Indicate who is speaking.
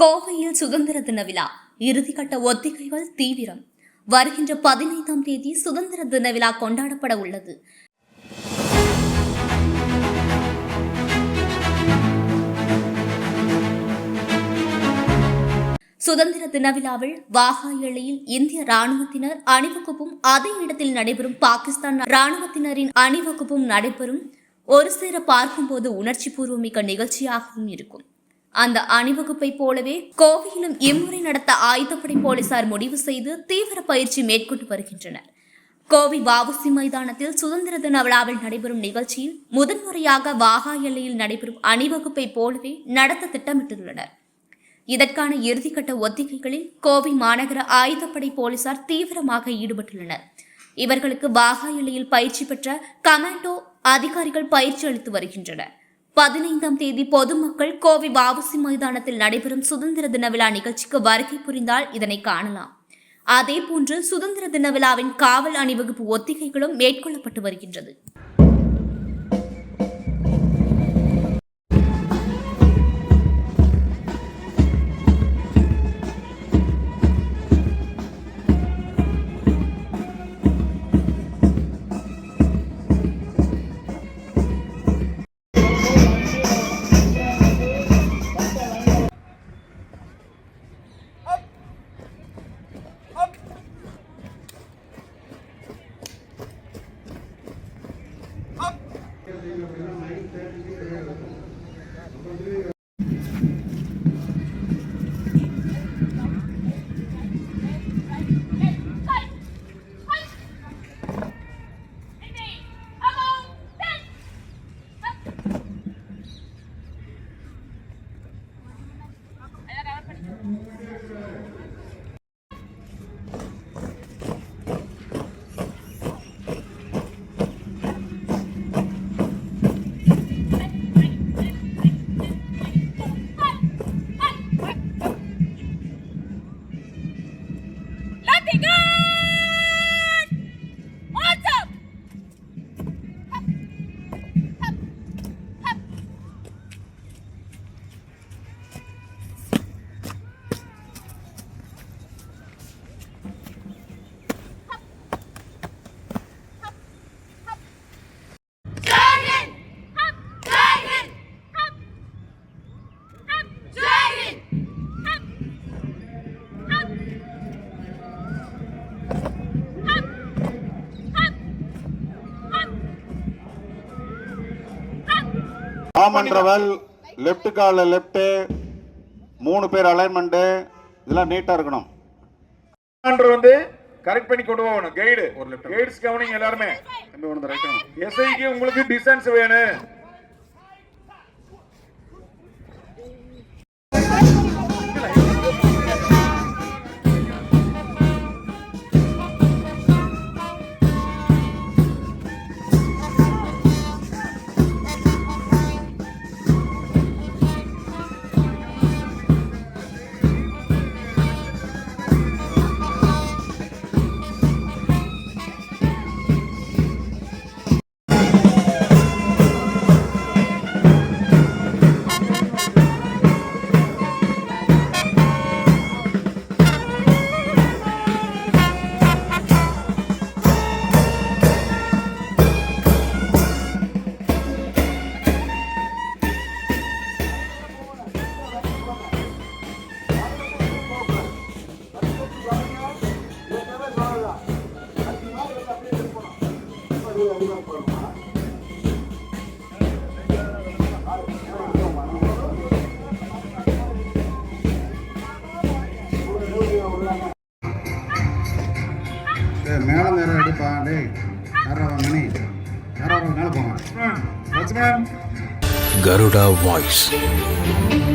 Speaker 1: கோவையில் சுதந்திர தின விழா. இறுதிக்கட்ட ஒத்திகைகள் தீவிரம். வருகின்ற பதினைந்தாம் தேதி சுதந்திர தின விழா கொண்டாடப்பட உள்ளது. சுதந்திர தின விழாவில் வாகா எல்லையில் இந்திய ராணுவத்தினர் அணிவகுப்பும் அதே இடத்தில் நடைபெறும் பாகிஸ்தான் ராணுவத்தினரின் அணிவகுப்பும் நடைபெறும். ஒரு சேர பார்க்கும்போது உணர்ச்சி பூர்வமிக்க நிகழ்ச்சியாகவும் இருக்கும். அந்த அணிவகுப்பை போலவே கோவையிலும் இம்முறை நடத்த ஆயுதப்படை போலீசார் முடிவு செய்து தீவிர பயிற்சி மேற்கொண்டு வருகின்றனர். கோவை வாவுசி மைதானத்தில் சுதந்திர தின விழாவில் நடைபெறும் நிகழ்ச்சியில் முதன்முறையாக வாகா எல்லையில் நடைபெறும் அணிவகுப்பை போலவே நடத்த திட்டமிட்டுள்ளனர். இதற்கான இறுதிக்கட்ட ஒத்திகைகளில் கோவை மாநகர ஆயுதப்படை போலீசார் தீவிரமாக ஈடுபட்டுள்ளனர். இவர்களுக்கு வாகா எல்லையில் பயிற்சி பெற்ற கமாண்டோ அதிகாரிகள் பயிற்சி அளித்து வருகின்றனர். பதினைந்தாம் தேதி பொதுமக்கள் கோவை வாவுசி மைதானத்தில் நடைபெறும் சுதந்திர தின விழா நிகழ்ச்சிக்கு வருகை புரிந்தால் இதனை காணலாம். அதேபோன்று சுதந்திர தின விழாவின் காவல் அணிவகுப்பு ஒத்திகைகளும் மேற்கொள்ளப்பட்டு வருகின்றது.
Speaker 2: காமன் ட்ரவல் லெஃப்ட் காலில் லெஃப்ட்டு மூணு பேர் அலைன்மெண்ட்டு இதெல்லாம் நீட்டாக இருக்கணும்.
Speaker 3: வந்து கரெக்ட் பண்ணி கொண்டு போகணும். கைடு ஒரு லெஃப்ட் கைட்ஸ் கவனிங்க எல்லாருமே
Speaker 2: ரைட்
Speaker 3: எஸ்ஐக்கு உங்களுக்கு டிஸ்டன்ஸ் வேணும்.
Speaker 2: மேலே நேரம் எடுப்பா டேய் யாரா மணி யாரா மேலே போங்க
Speaker 3: வாட்ச்மேன்
Speaker 4: Garuda Voice.